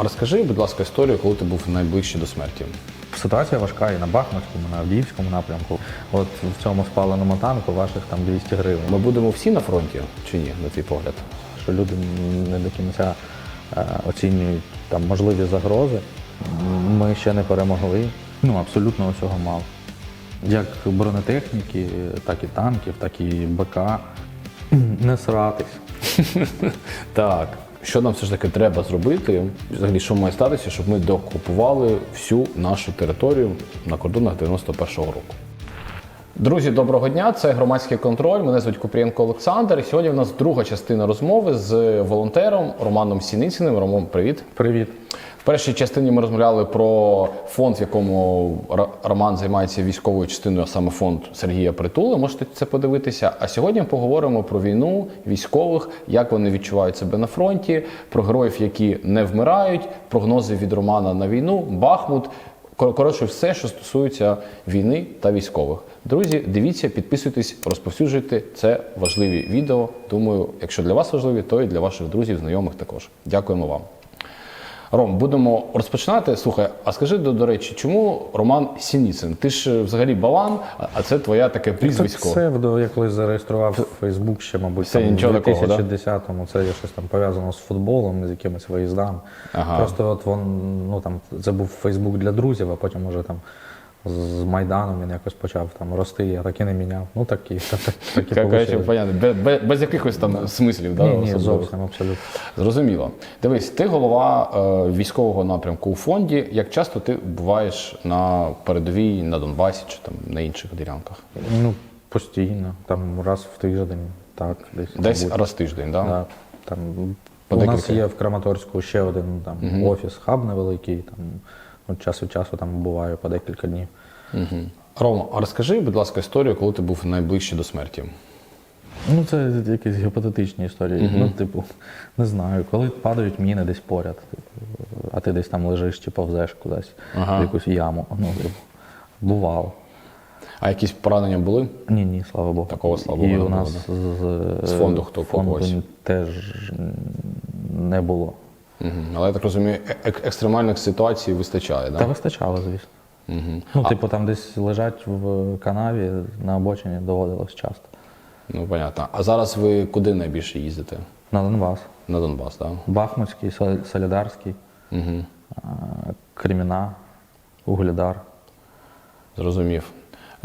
а розкажи, будь ласка, історію, коли ти був найближче до смерті. Ситуація важка і на Бахмутському, і на Авдіївському напрямку. От в цьому спаленому танку ваших там 200 гривень. Ми будемо всі на фронті чи ні, на твій погляд? Що люди не до кінця е, оцінюють там можливі загрози. Ми ще не перемогли. Ну, абсолютно усього мало. Як бронетехніки, так і танків, так і БК. Не сратись. Так. Що нам все ж таки треба зробити? Взагалі, що має статися, щоб ми докупували всю нашу територію на кордонах 91-го року? Друзі, доброго дня! Це громадський контроль. Мене звуть Купрієнко Олександр. Сьогодні в нас друга частина розмови з волонтером Романом Сіниціним. Роман, привіт. Привіт. В першій частині ми розмовляли про фонд, в якому Роман займається військовою частиною, а саме фонд Сергія Притули. Можете це подивитися. А сьогодні поговоримо про війну, військових, як вони відчувають себе на фронті, про героїв, які не вмирають, прогнози від Романа на війну, Бахмут. Кор- Коротше, все, що стосується війни та військових. Друзі, дивіться, підписуйтесь, розповсюджуйте. Це важливі відео. Думаю, якщо для вас важливі, то і для ваших друзів, знайомих також. Дякуємо вам. Ром, будемо розпочинати. Слухай, а скажи до, до речі, чому Роман Сініцин? Ти ж взагалі балан, а- це твоя таке Це прізвисько. псевдо, я колись зареєстрував Фейсбук ще, мабуть, Це там, да? 2010-му. Це є щось там пов'язано з футболом, з якимись виїздами. Ага. Просто от вон, ну там це був Фейсбук для друзів, а потім уже там з Майданом він якось почав там рости, я так і не міняв. Ну так і так, так, так і Коротше, вийшло. понятно, без, без, якихось там смислів, да, Ні, ні, особливих. зовсім абсолютно. Зрозуміло. Дивись, ти голова е, військового напрямку у фонді. Як часто ти буваєш на передовій на Донбасі чи там на інших ділянках? Ну, постійно, там раз в тиждень, так, десь. Десь мабуть. раз в тиждень, да? Да, там, По у нас декілька. є в Краматорську ще один там, офіс, хаб невеликий. Там, от час від часу там буваю по декілька днів. Угу. Рома, а розкажи, будь ласка, історію, коли ти був найближче до смерті. Ну, це якісь гіпотетичні історії. Ну, типу, не знаю, коли падають міни десь поряд, типу, а ти десь там лежиш чи повзеш кудись Ага. в якусь яму. Ну, типу, бувало. А якісь поранення були? Ні, ні, слава Богу. Такого, слава І Богу, у не нас з, З фонду хто фонду когось? теж не було. Угу. Але я так розумію, е- екстремальних ситуацій вистачає, Та да? вистачало, звісно. Угу. Ну, типу, там десь лежать в канаві на обочині доводилось часто. Ну, понятно. А зараз ви куди найбільше їздите? На Донбас. На Донбас, так? Бахмутський, Солідарський, Угу. а, Креміна, Угледар. Зрозумів.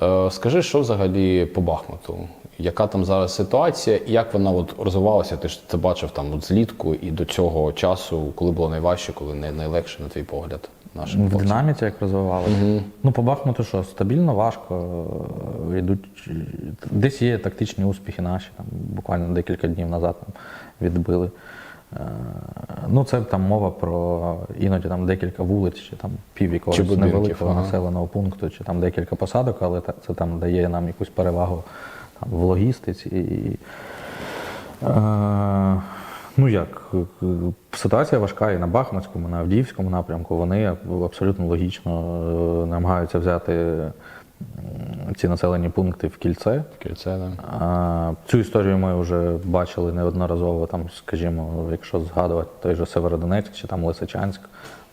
Е, скажи, що взагалі по Бахмуту? Яка там зараз ситуація, і як вона от розвивалася? Ти ж це бачив там от злітку і до цього часу, коли було найважче, коли най- найлегше, на твій погляд, нашим В динаміці як розвивалося. Ну, по Бахмуту що, стабільно важко. е, Йдуть, десь є тактичні успіхи наші, там, буквально декілька днів назад там, відбили. Е, Ну, це там мова про іноді там декілька вулиць, чи там пів якогось Чи будинків, невеликого ага. населеного пункту, чи там декілька посадок, але це там дає нам якусь перевагу там, в логістиці. І, е, ну як, е, ситуація важка і на Бахмутському, і на Авдіївському напрямку. Вони абсолютно логічно е, намагаються взяти ці населені пункти в кільце. Це, да? А, Цю історію ми вже бачили неодноразово, там, скажімо, якщо згадувати той же Северодонецьк чи там Лисичанськ,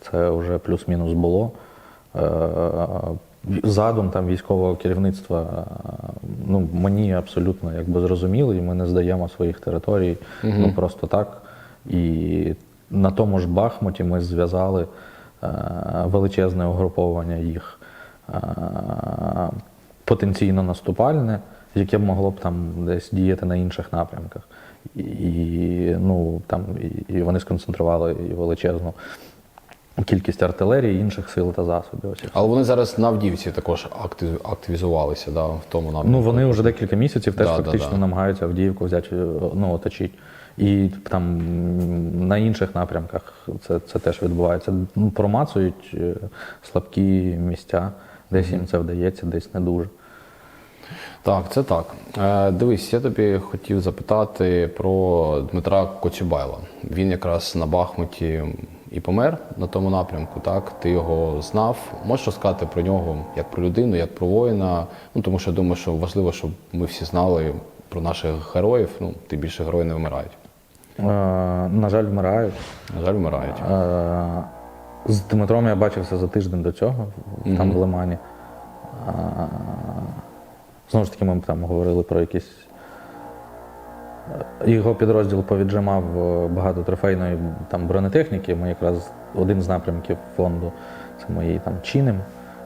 це вже плюс-мінус було. Е, Задум там військового керівництва е, ну, мені абсолютно якби зрозумілий, ми не здаємо своїх територій ну, просто так. І на тому ж Бахмуті ми зв'язали е, величезне угруповання їх потенційно наступальне, яке б могло б там десь діяти на інших напрямках. І, ну, там, і, вони сконцентрували і величезну кількість артилерії, інших сил та засобів. Але вони зараз на Авдіївці також активізувалися да, в тому напрямку. Ну, вони вже декілька місяців теж Да, да, фактично да. намагаються Авдіївку взяти, ну, оточити. І там на інших напрямках це, це теж відбувається. Ну, Промацують е, слабкі місця, десь їм це вдається, десь не дуже. Так, це так. Е, дивись, я тобі хотів запитати про Дмитра Коцюбайла. Він якраз на Бахмуті і помер на тому напрямку. Так, ти його знав. Можеш розказати про нього як про людину, як про воїна? Ну тому що я думаю, що важливо, щоб ми всі знали про наших героїв. Ну, ти більше герої не вмирають. Е, на жаль, вмирають. На жаль, вмирають. Е, З Дмитром я бачився за тиждень до цього, там в Лимані. Е, Знову ж таки, ми там говорили про якісь. е, Його підрозділ повіджимав е, багато трофейної там, бронетехніки. Ми якраз один з напрямків фонду це ми її там чинимо,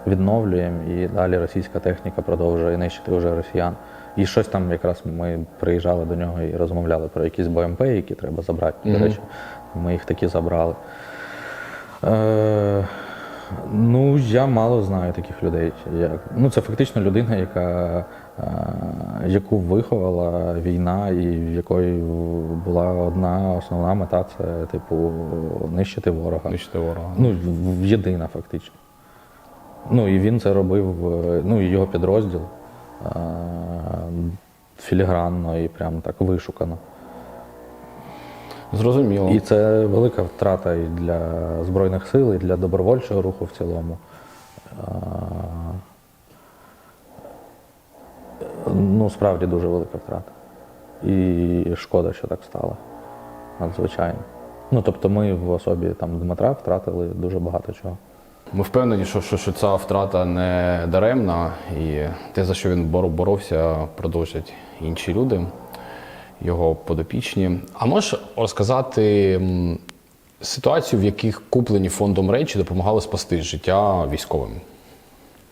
відновлюємо, і далі російська техніка продовжує нищити вже росіян. І щось там якраз ми приїжджали до нього і розмовляли про якісь БМП, які треба забрати. До речі, ми їх таки забрали. Е, ну, я мало знаю таких людей. Я, ну, це фактично людина, яка, е, яку виховала війна, і в якої була одна основна мета це, типу, нищити ворога. Нищити ворога. Ну, в- єдина фактично. Ну, і він це робив, е, ну, і його підрозділ е, філігранно і прям так вишукано. Зрозуміло. І це велика втрата і для Збройних сил, і для добровольчого руху в цілому. Ну, справді дуже велика втрата. І шкода, що так стало. Надзвичайно. Ну, тобто ми в особі там, Дмитра втратили дуже багато чого. Ми впевнені, що, що, що ця втрата не даремна, і те, за що він боровся, продовжать інші люди, його подопічні. А можеш розказати ситуацію, в яких куплені фондом речі допомагали спасти життя військовим?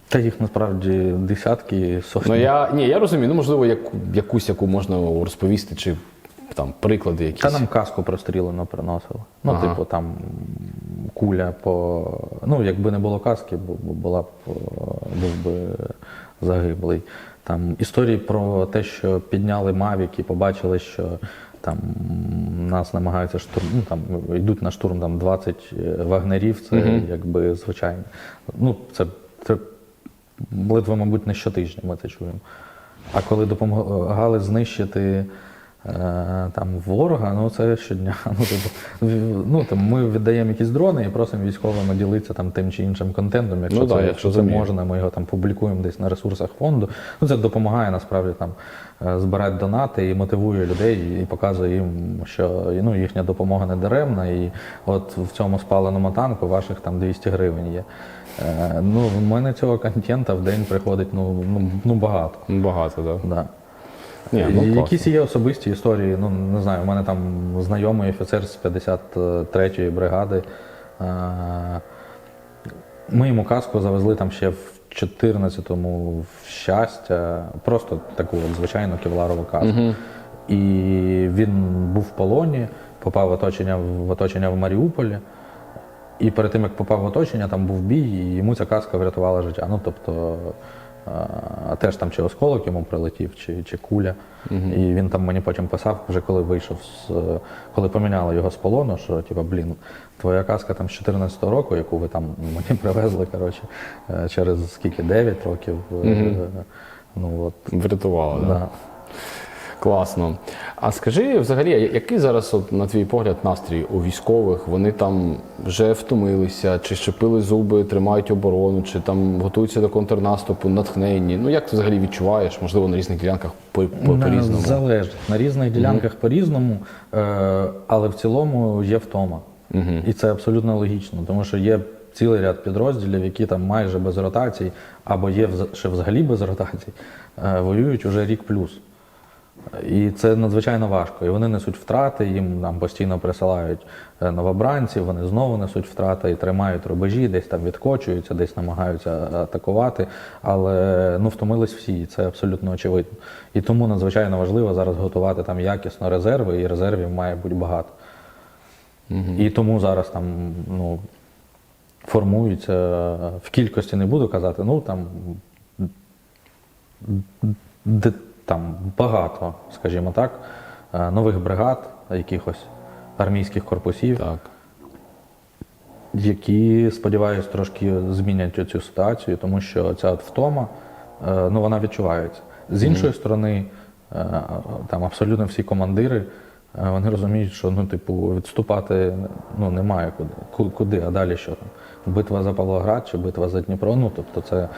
Та їх насправді десятки, сотні. Ну я ні, я розумію, ну можливо, яку, якусь, яку можна розповісти, чи там приклади якісь. Та нам каску прострілену приносили. Ну, Ага. типу, там куля по. Ну, якби не було каски, бу- бу- була б був би загиблий. Там історії про те, що підняли Мавік і побачили, що там нас намагаються штурм, ну там йдуть на штурм там 20 вагнерів, це якби звичайно. Ну, це, це ледве, мабуть, не щотижня ми це чуємо. А коли допомагали знищити е, там ворога, ну це щодня. Ну, типу, ну, там, ми віддаємо якісь дрони і просимо військовими ділитися там тим чи іншим контентом. Якщо Ну, це, да, якщо це можна, ми його там публікуємо десь на ресурсах фонду. Ну, це допомагає насправді там е, збирати донати і мотивує людей, і показує їм, що ну, їхня допомога не даремна, і от в цьому спаленому танку ваших там 200 гривень є. Е, Ну, в мене цього контента в день приходить ну, ну, ну багато. Багато, так. Да. Да. Ні, ну, Якісь є особисті історії. Ну не знаю, у мене там знайомий офіцер з 53-ї бригади. Е, Ми йому каску завезли там ще в 14-му в щастя, просто таку от звичайну кевларову каску. І він був в полоні, попав в оточення в оточення в Маріуполі. І перед тим, як попав в оточення, там був бій, і йому ця каска врятувала життя. Ну, тобто, е, теж там чи осколок йому прилетів, чи, чи куля. І він там мені потім писав, вже коли вийшов з коли поміняли його з полону, що типу, блін, твоя каска там з 14-го року, яку ви там мені привезли, коротше, е, через скільки 9 років. Угу. Ну от. Врятувало, так. Да. Класно. А скажи взагалі, який зараз, от, на твій погляд, настрій у військових? Вони там вже втомилися, чи щепили зуби, тримають оборону, чи там готуються до контрнаступу, натхненні? Ну як ти взагалі відчуваєш? Можливо, на різних ділянках по- по- по-різному. Залежить. На різних ділянках по-різному, е, але в цілому є втома. І це абсолютно логічно, тому що є цілий ряд підрозділів, які там майже без ротацій, або є ще взагалі без ротацій, е, воюють уже рік плюс. І це надзвичайно важко. І вони несуть втрати, їм там постійно присилають е, новобранців, вони знову несуть втрати і тримають рубежі, десь там відкочуються, десь намагаються е, атакувати. Але ну, втомились всі, і це абсолютно очевидно. І тому надзвичайно важливо зараз готувати там якісно резерви, і резервів має бути багато. І тому зараз там ну, формуються е, в кількості не буду казати, ну там там багато, скажімо так, е, нових бригад, якихось армійських корпусів, Так. які, сподіваюся, трошки змінять цю ситуацію, тому що ця от втома, е, ну, вона відчувається. З іншої сторони, е, там абсолютно всі командири, вони розуміють, що ну, типу, відступати ну, немає куди. Куди, а далі що там? Битва за Павлоград чи битва за Дніпро. Ну, тобто це,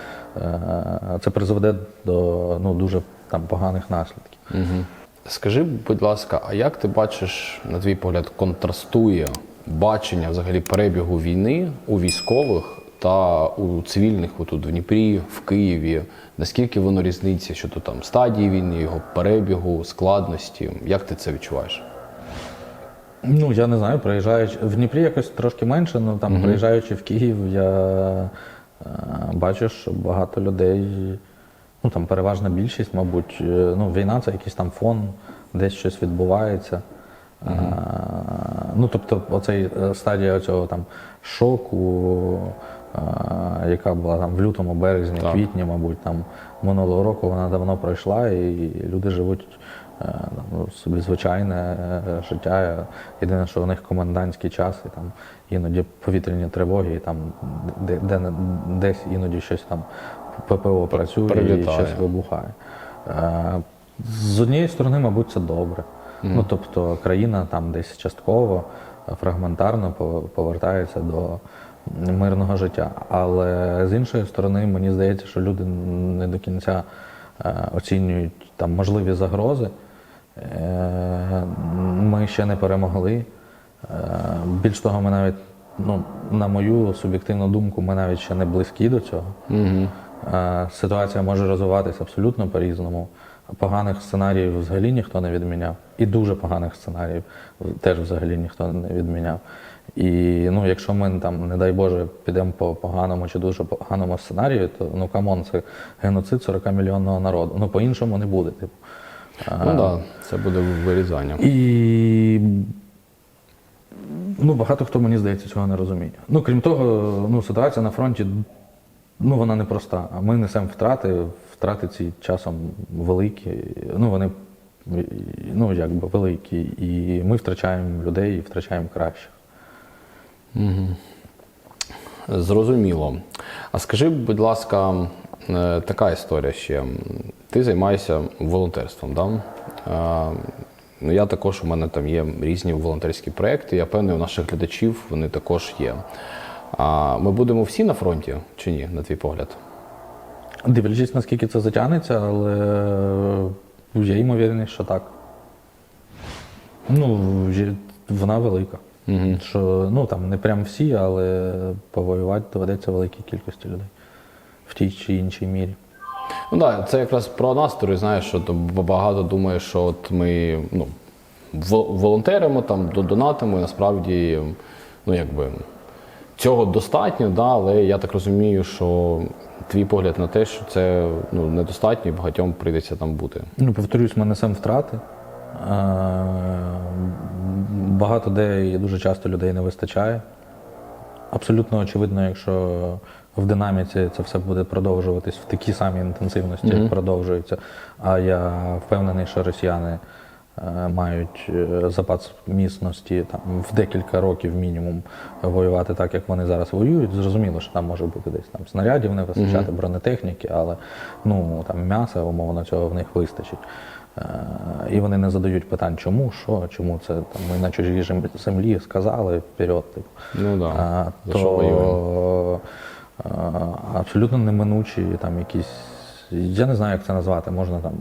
це призведе до ну, дуже там, поганих наслідків. Угу. Скажи, будь ласка, а як ти бачиш, на твій погляд, контрастує бачення взагалі перебігу війни у військових та у цивільних отут в Дніпрі, в Києві? Наскільки воно різниця щодо там стадії війни, його перебігу, складності? Як ти це відчуваєш? Ну, я не знаю, приїжджаючи в Дніпрі якось трошки менше, але там приїжджаючи в Київ, я е, бачу, що багато людей, ну там переважна більшість, мабуть, е, ну, війна це якийсь там фон, десь щось відбувається. Е, ну, тобто, оцей е, стадія цього там шоку, е, яка була там в лютому, березні, Так. квітні, мабуть, там минулого року вона давно пройшла, і люди живуть ну, собі звичайне життя. Єдине, що у них комендантський час, і там іноді повітряні тривоги, і там де, де, десь іноді щось там ППО працює і щось вибухає. Е, З однієї сторони, мабуть, це добре. Ну, тобто країна там десь частково, е, фрагментарно повертається до мирного життя. Але з іншої сторони, мені здається, що люди не до кінця е, оцінюють там можливі загрози. Ми ще не перемогли. Більш того, ми навіть, ну, на мою суб'єктивну думку, ми навіть ще не близькі до цього. Е, Ситуація може розвиватися абсолютно по-різному. Поганих сценаріїв взагалі ніхто не відміняв. І дуже поганих сценаріїв теж взагалі ніхто не відміняв. І ну, якщо ми там, не дай Боже, підемо по поганому чи дуже поганому сценарію, то ну камон, це геноцид 40 мільйонного народу. Ну по-іншому не буде. Типу. Ну так, да, це буде вирізання. І ну, багато хто, мені здається, цього не розуміє. Ну, крім того, ну, ситуація на фронті ну, вона непроста. А ми несемо втрати, втрати ці часом великі. Ну, вони ну, якби великі. І ми втрачаємо людей і втрачаємо кращих. Зрозуміло. А скажи, будь ласка, е, така історія ще. Ти займаєшся волонтерством, да? Ну, я також, у мене там є різні волонтерські проекти. Я певний, у наших глядачів вони також є. А ми будемо всі на фронті чи ні, на твій погляд? Дивлячись, наскільки це затягнеться, але є ймовірність, що так. Ну, вона велика. Що, ну, там не прям всі, але повоювати доведеться великій кількості людей в тій чи іншій мірі. Ну так, да, це якраз про настрої, знаєш, що багато думає, що от ми ну, волонтеримо, там, донатимо, і насправді, ну якби цього достатньо, да, але я так розумію, що твій погляд на те, що це ну, недостатньо і багатьом прийдеться там бути. Ну, повторюсь, ми несемо втрати. Е, Багато де і дуже часто людей не вистачає. Абсолютно очевидно, якщо в динаміці це все буде продовжуватись в такій самій інтенсивності, як продовжується. А я впевнений, що росіяни мають е, запас міцності там, в декілька років мінімум воювати так, як вони зараз воюють. Зрозуміло, що там може бути десь там снарядів не вистачати, бронетехніки, але ну, там м'яса, умовно, цього в них вистачить. Е, І вони не задають питань, чому, що, чому це там ми на чужій землі сказали вперед. Типу. Ну да, А, за що то а, абсолютно неминучі там якісь, я не знаю, як це назвати, можна там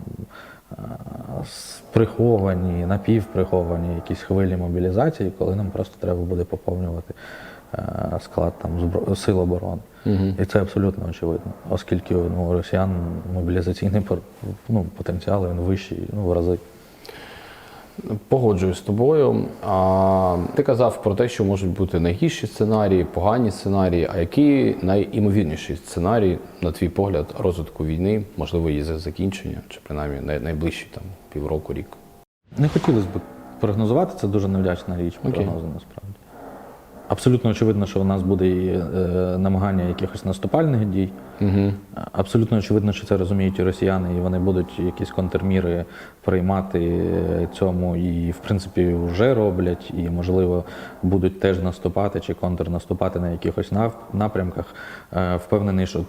приховані, напівприховані якісь хвилі мобілізації, коли нам просто треба буде поповнювати склад там збро- сил оборони. І це абсолютно очевидно, оскільки ну, у росіян мобілізаційний ну, потенціал він вищий ну, в рази. Погоджуюсь з тобою. А, ти казав про те, що можуть бути найгірші сценарії, погані сценарії. А які найімовірніші сценарії, на твій погляд, розвитку війни, можливо, її за- закінчення, чи принаймні найближчі там півроку, рік? Не хотілося б прогнозувати, це дуже невдячна річ, прогнози насправді. Абсолютно очевидно, що у нас буде і, е, намагання якихось наступальних дій. Угу. Абсолютно очевидно, що це розуміють і росіяни, і вони будуть якісь контрміри приймати цьому, і в принципі вже роблять, і можливо будуть теж наступати чи контрнаступати на якихось напрямках. Е, Впевнений, що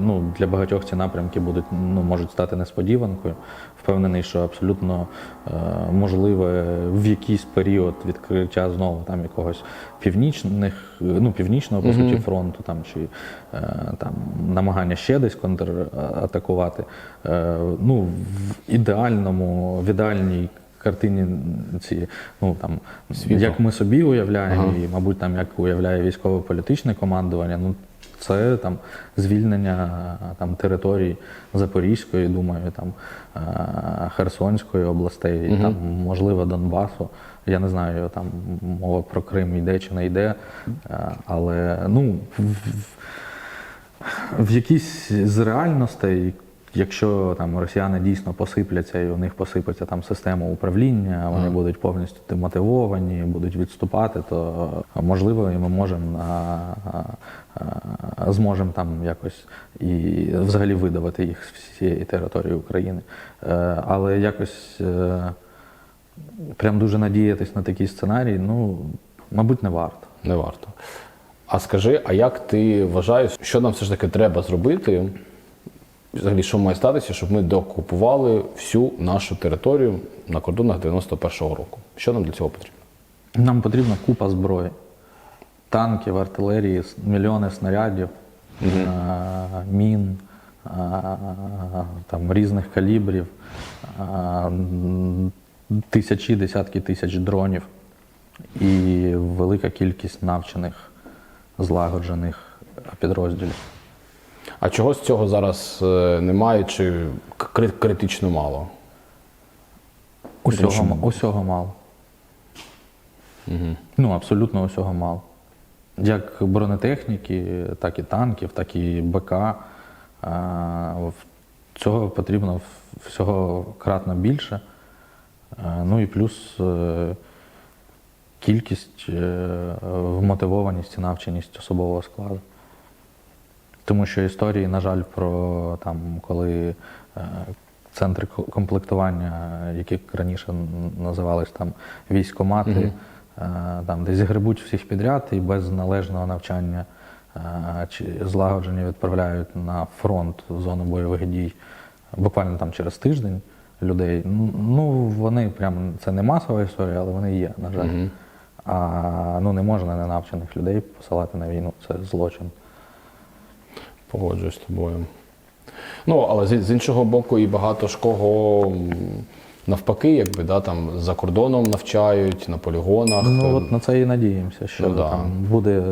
ну, для багатьох ці напрямки будуть ну можуть стати несподіванкою. Впевнений, що абсолютно е, можливе в якийсь період відкриття знову там якогось північних, ну, північного по суті фронту, там чи е, там намагання ще десь контратакувати. Е, ну, в ідеальному, в ідеальній картині ці, ну там як ми собі уявляємо, і, мабуть, там як уявляє військово-політичне командування, ну це там звільнення там територій Запорізької, думаю, там е, Херсонської областей, там можливо Донбасу. Я не знаю, там мова про Крим йде чи не йде, е, але ну в, в- в якійсь з реальностей, якщо там росіяни дійсно посипляться і у них посипеться там система управління, вони будуть повністю демотивовані, будуть відступати, то можливо і ми можемо а, а, а, зможемо там якось і взагалі видавати їх з всієї території України. Е, Але якось е, прям дуже надіятись на такий сценарій, ну мабуть, не варто. Не варто. А скажи, а як ти вважаєш, що нам все ж таки треба зробити? Взагалі, що має статися, щоб ми докупували всю нашу територію на кордонах 91-го року? Що нам для цього потрібно? Нам потрібна купа зброї, танків, артилерії, мільйони снарядів, е, мін, е, там, різних калібрів, е, м, тисячі, десятки тисяч дронів і велика кількість навчених, злагоджених підрозділів. А чого з цього зараз е, немає чи критично мало? Усього, усього мало. Ну, абсолютно усього мало. Як бронетехніки, так і танків, так і БК. Цього потрібно всього кратно більше. Ну і плюс е, кількість, е, вмотивованість і навченість особового складу. Тому що історії, на жаль, про там, коли е, центри комплектування, які раніше називались там військомати, е, там десь грибуть всіх підряд і без належного навчання е, чи злагодження відправляють на фронт в зону бойових дій буквально там через тиждень людей. Ну, вони прям це не масова історія, але вони є, на жаль. А ну не можна ненавчених людей посилати на війну. Це злочин. Погоджуюсь з тобою. Ну, але з, іншого боку, і багато ж кого навпаки, якби да, там за кордоном навчають, на полігонах. Ну от на це і надіємося, що Ну, да. там буде е,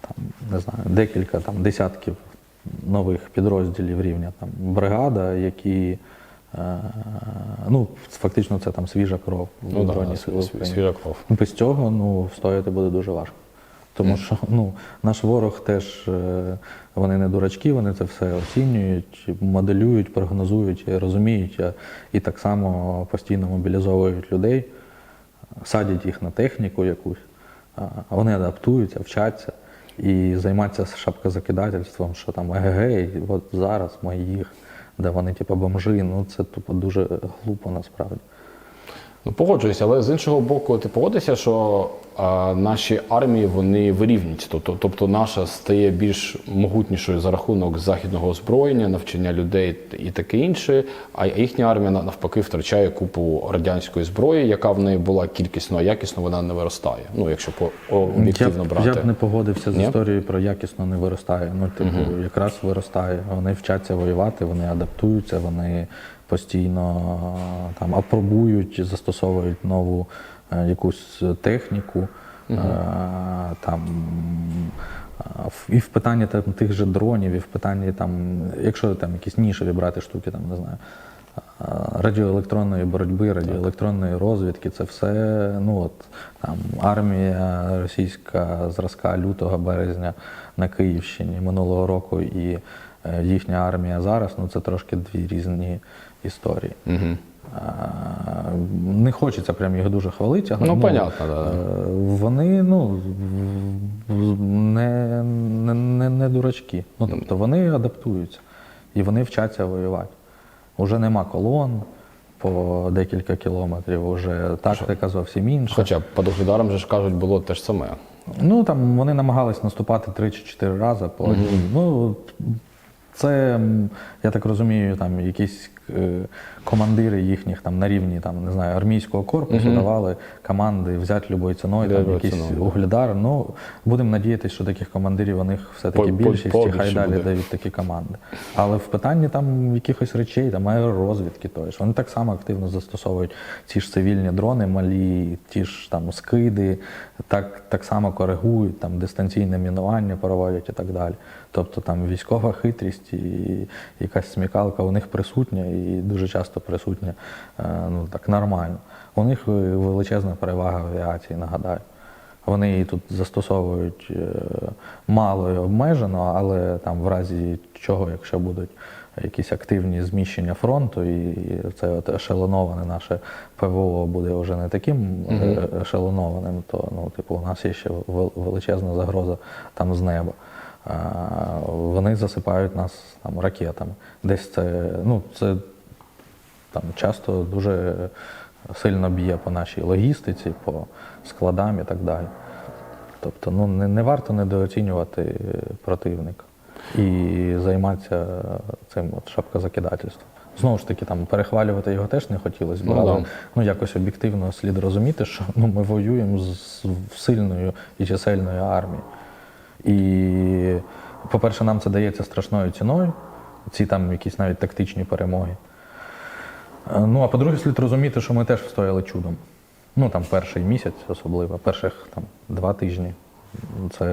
там, не знаю, декілька там десятків нових підрозділів рівня там бригада, які е, ну фактично це там свіжа кров ну, да, свіжа кров. Без цього ну, встояти буде дуже важко. Тому що ну, наш ворог теж е, вони не дурачки, вони це все оцінюють, моделюють, прогнозують, розуміють і так само постійно мобілізовують людей, садять їх на техніку якусь, вони адаптуються, вчаться і займаються шапкозакидательством, що там егегей, от зараз моїх, де вони типу бомжи. Ну це тупо дуже глупо насправді. Ну, погоджуюся, але з іншого боку, ти погодишся, що а, наші армії вони вирівнюють. Тобто, тобто наша стає більш могутнішою за рахунок західного озброєння, навчання людей і таке інше. А їхня армія на- навпаки втрачає купу радянської зброї, яка в неї була кількісно, а якісно вона не виростає. Ну, якщо по об'єктивно брати. Я б не погодився з Ні? історією про якісно не виростає. Ну, типу, якраз виростає. Вони вчаться воювати, вони адаптуються, вони постійно е, там апробують, застосовують нову е, якусь техніку. Е, там, е, і в питанні там, тих же дронів, і в питанні там, якщо там якісь нішеві брати штуки, там не знаю. Радіоелектронної боротьби, радіоелектронної розвідки, це все ну от там армія російська зразка лютого березня на Київщині минулого року і їхня армія зараз, ну це трошки дві різні історії. Угу. Не хочеться прям їх дуже хвалити, але Ну, понятно, да. е, вони ну, не, не, не, не дурачки. Ну, тобто вони адаптуються і вони вчаться воювати. Уже нема колон по декілька кілометрів, уже тактика зовсім інша. Хоча по Доглідарам же ж кажуть, було те ж саме. Ну там вони намагались наступати три чи чотири рази по одній. Ну це, я так розумію, там якісь е, командири їхніх там на рівні там, не знаю, армійського корпусу давали команди взяти любою ціною, там, якийсь ціною, да. Ну, будемо надіятися, що таких командирів у них все-таки По- по- більшість, і хай далі дають такі команди. Але в питанні там якихось речей, там аеророзвідки, то ж, вони так само активно застосовують ці ж цивільні дрони, малі, ті ж там скиди, так, так само коригують, там дистанційне мінування проводять і так далі. Тобто там військова хитрість і якась смікалка у них присутня і дуже часто присутня е, ну, так нормально. У них величезна перевага авіації, нагадаю. Вони її тут застосовують е, мало і обмежено, але там в разі чого, якщо будуть якісь активні зміщення фронту, і це от ешелоноване наше ПВО буде вже не таким е, ешелонованим, то ну, типу, у нас є ще величезна загроза там з неба. Вони засипають нас там ракетами. Десь це, ну, це там часто дуже сильно б'є по нашій логістиці, по складам і так далі. Тобто ну, не, не варто недооцінювати противника і займатися цим от шапкозакидательством. Знову ж таки, там перехвалювати його теж не хотілося б, Ну, але да. ну, якось об'єктивно слід розуміти, що ну, ми воюємо з сильною і чисельною армією. І, по-перше, нам це дається страшною ціною, ці там якісь навіть тактичні перемоги. Е, Ну, а по-друге, слід розуміти, що ми теж встояли чудом. Ну, там перший місяць особливо, перших там два тижні. Це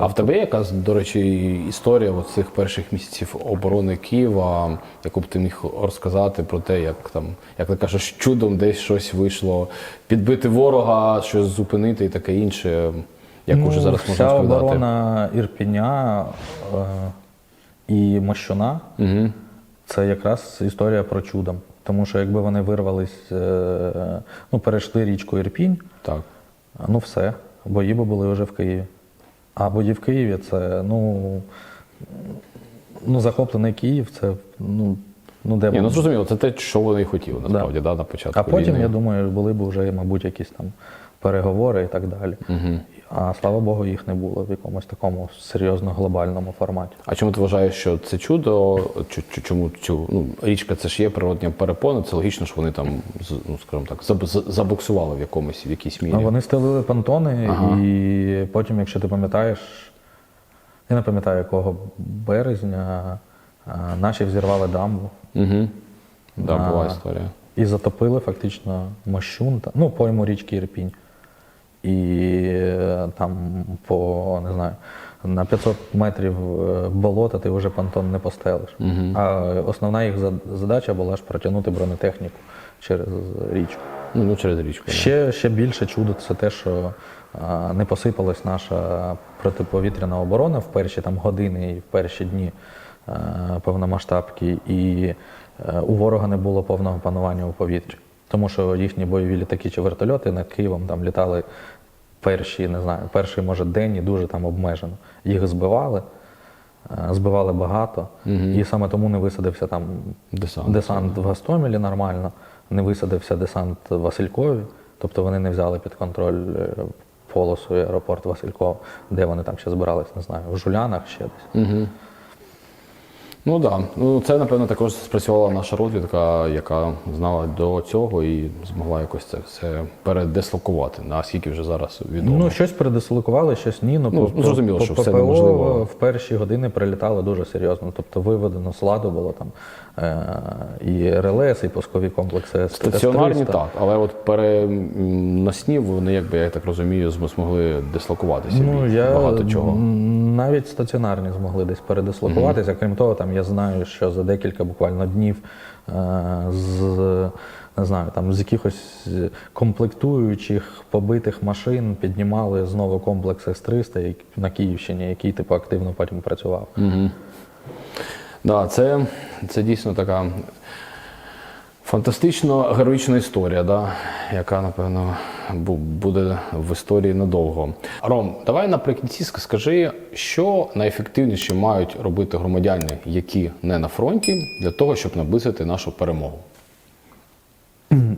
А в тебе якась, до речі, історія цих перших місяців оборони Києва, яку б ти міг розказати про те, як там, як ти кажеш, чудом десь щось вийшло, підбити ворога, щось зупинити і таке інше, як уже зараз можна Ну, вся розповідати. оборона Ірпіня е, і Мощуна Угу. це якраз історія про чудом. Тому що якби вони вирвались, е, ну, перейшли річку Ірпінь, Так. ну все, бої би були вже в Києві. А бої в Києві це, ну, ну захоплений Київ, це ну, ну де Ні, ну зрозуміло, це те, що вони хотіли, насправді, да. на початку. А потім, війни. я думаю, були б вже, мабуть, якісь там переговори і так далі. Угу. А слава Богу, їх не було в якомусь такому серйозно глобальному форматі. А чому ти вважаєш, що це чудо? Чу- чу- Чому цю ну, річка це ж є природня перепона? Це логічно, що вони там ну, скажімо так, заб- забуксували в якомусь в якійсь мірі. Ну, вони стелили понтони, Ага. і потім, якщо ти пам'ятаєш, я не пам'ятаю, якого березня, наші взірвали дамбу Угу. Да, була історія. і затопили фактично мощун, та- ну, пойму річки Ірпінь. І е, там по, не знаю, на 500 метрів е, болота ти вже понтон не постелиш. А основна їх задача була ж протягнути бронетехніку через річку. Ну, ну через річку. Ще, ще більше чудо це те, що а, не посипалась наша протиповітряна оборона в перші там, години і в перші дні а, повномасштабки, і е, у ворога не було повного панування у повітрі. Тому що їхні бойові літаки чи вертольоти над Києвом там літали перші, не знаю, перший, може, день і дуже там обмежено. Їх збивали, е, збивали багато, і саме тому не висадився там Десант. десант в Гастомелі нормально, не висадився десант в Василькові, тобто вони не взяли під контроль е, полосу аеропорт Васильков, де вони там ще збирались, не знаю, в Жулянах ще десь. Угу. Ну так. Да. Ну, це, напевно, також спрацювала наша розвідка, яка знала до цього і змогла якось це все передислокувати, наскільки вже зараз відомо. Ну, щось передислокували, щось ні. Ну, Ну, по- зрозуміло, по- що по все ППО неможливо. в перші години прилітало дуже серйозно. Тобто виведено з ладу було там е- і РЛС, і пускові комплекси Стаціонарні так, але от переносні вони, якби я так розумію, змогли дислокуватися Ну, від я багато чого. навіть стаціонарні змогли десь передислокуватися. Крім того, там я знаю, що за декілька буквально днів е, з не знаю, там з якихось комплектуючих побитих машин піднімали знову комплекс С-300 на Київщині, який типу активно потім працював. Угу. Да, це, це дійсно така фантастично героїчна історія, да, яка, напевно, буде в історії надовго. Ром, давай наприкінці скажи, що найефективніше мають робити громадяни, які не на фронті, для того, щоб наблизити нашу перемогу.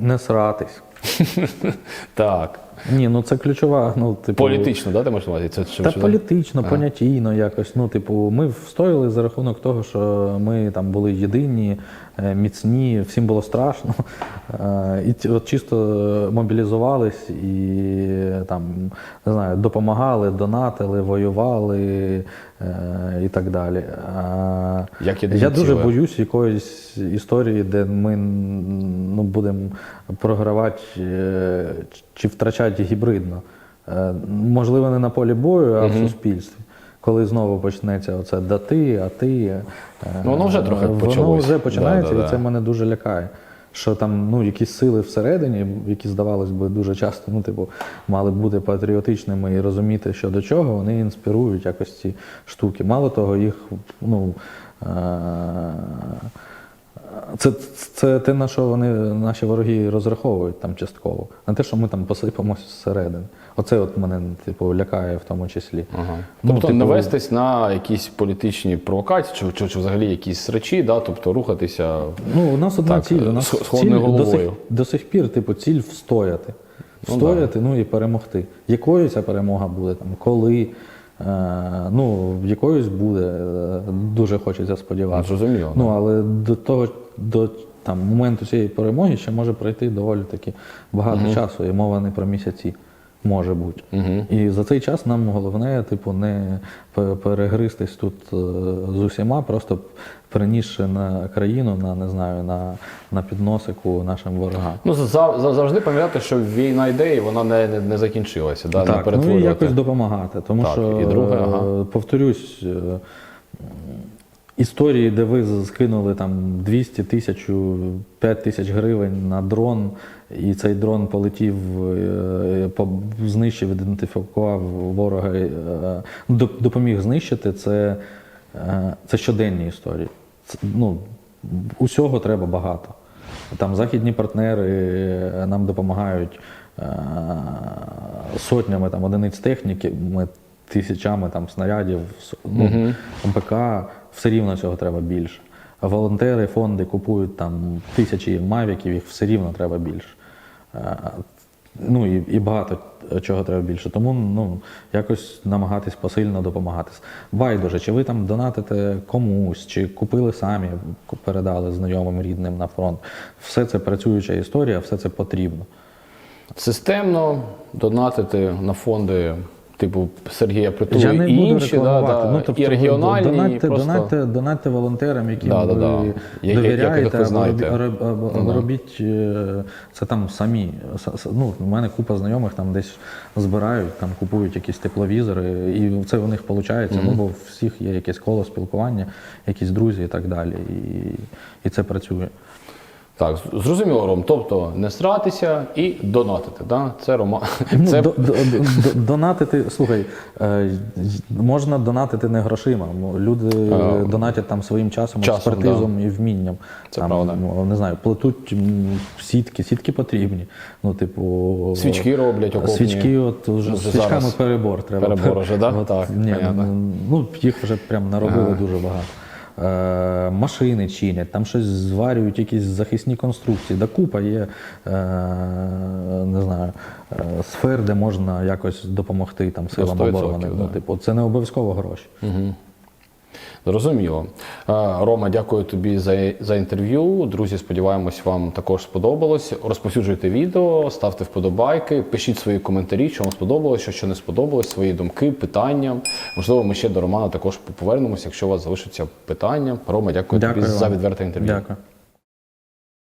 Не сратись. Так. Ні, ну це ключова. Ну, типу, Політично, да, ти на увазі? Це чи- Та чи- політично, понятійно якось. Ну, типу, ми встояли за рахунок того, що ми там були єдині, е, міцні, всім було страшно. Е, І от чисто мобілізувались і там, не знаю, допомагали, донатили, воювали е, і так далі. А Як Я дуже ціле. боюсь якоїсь історії, де ми ну, будемо програвати чи втрачати гібридно. Е, Можливо, не на полі бою, а в суспільстві. Коли знову почнеться оце да ти, а ти. е, Ну, воно вже трохи Воно вже починається, Да, да, і це да. мене дуже лякає. Що там ну, якісь сили всередині, які, здавалось би, дуже часто ну, типу, мали б бути патріотичними і розуміти, що до чого, вони інспірують якось ці штуки. Мало того, їх ну, е- це, це те, на що вони, наші вороги розраховують там частково, на те, що ми там посипемося зсередини. Оце от мене типу, лякає в тому числі. Ага. Ну, Тобто типу- не вестись на якісь політичні провокації, чи, чи, чи взагалі якісь речі, да? тобто рухатися. Ну, у нас одна Так, ціль. У нас з холодною ціль до сих, до сих пір, типу, ціль встояти. Ну, Встояти, ну, і перемогти. Якою ця перемога буде, там, коли, е, ну, якоюсь буде, е, дуже хочеться Ну, сподіватися. зрозуміло. Ну, але до того, до там, моменту цієї перемоги ще може пройти доволі таки багато часу, і мова не про місяці. Може бути. І за цей час нам головне, типу, не пе- перегристись тут е, з усіма, просто принісши на країну, на не знаю, на, на підносику нашим ворогам. Ну, за, за- завжди пам'ятати, що війна йде і вона не, не, не закінчилася. Да? не Так, ну і якось допомагати. Тому Так, що, і друге, е, ага. повторюсь, е, історії, де ви скинули там 200 тисяч, 5 тисяч гривень на дрон, і цей дрон полетів, е, знищив, ідентифікував ворога, е, допоміг знищити, це, е, це щоденні історії. Це, ну, усього треба багато. Там західні партнери нам допомагають сотнями там, одиниць техніки, ми тисячами там, снарядів, ну, БК, все рівно цього треба більше. Волонтери, фонди купують там тисячі мавіків, їх все рівно треба більше. Е, Ну і, і багато чого треба більше. Тому ну, якось намагатись посильно допомагати. Байдуже, чи ви там донатите комусь, чи купили самі, передали знайомим рідним на фронт. Все це працююча історія, все це потрібно. Системно донатити на фонди типу Сергія Притули Я не і буду інші, да, да, ну, тобто, і регіональні, і донатьте, просто... донатьте, донатьте волонтерам, яким Да, да, да. ви Я- я- яких довіряєте, ви або, знаєте. робі- роб- або- або робіть е, це там самі. Ну, у мене купа знайомих там десь збирають, там купують якісь тепловізори, і це у них виходить, ну, бо у всіх є якесь коло спілкування, якісь друзі і так далі. І, і це працює. Так, зрозуміло, Ром. Тобто не сратися і донатити. Да? Це Рома. Ну, Це до, до, до, донатити, слухай, е, можна донатити не грошима. Люди А, донатять там своїм часом, часом, експертизом і вмінням. Це там, правда. ну, Не знаю, плетуть сітки, сітки потрібні. Ну, типу, Свічки роблять окопні. Свічки, от уже Ну, з свічками перебор треба. перебор уже, да? От, Так, ні, ну, їх вже прям наробили дуже багато. Е, машини чинять, там щось зварюють, якісь захисні конструкції. Да купа є е, не знаю, е, сфер, де можна якось допомогти там, силам оборони. Ну, типу, це не обов'язково гроші. Зрозуміло. Е, Рома, дякую тобі за, за інтерв'ю. Друзі, сподіваємось, вам також сподобалось. Розповсюджуйте відео, ставте вподобайки, пишіть свої коментарі, що вам сподобалось, що, що не сподобалось, свої думки, питання. Можливо, ми ще до Романа також повернемося, якщо у вас залишаться питання. Рома, дякую, тобі вам. за відверте інтерв'ю. Дякую.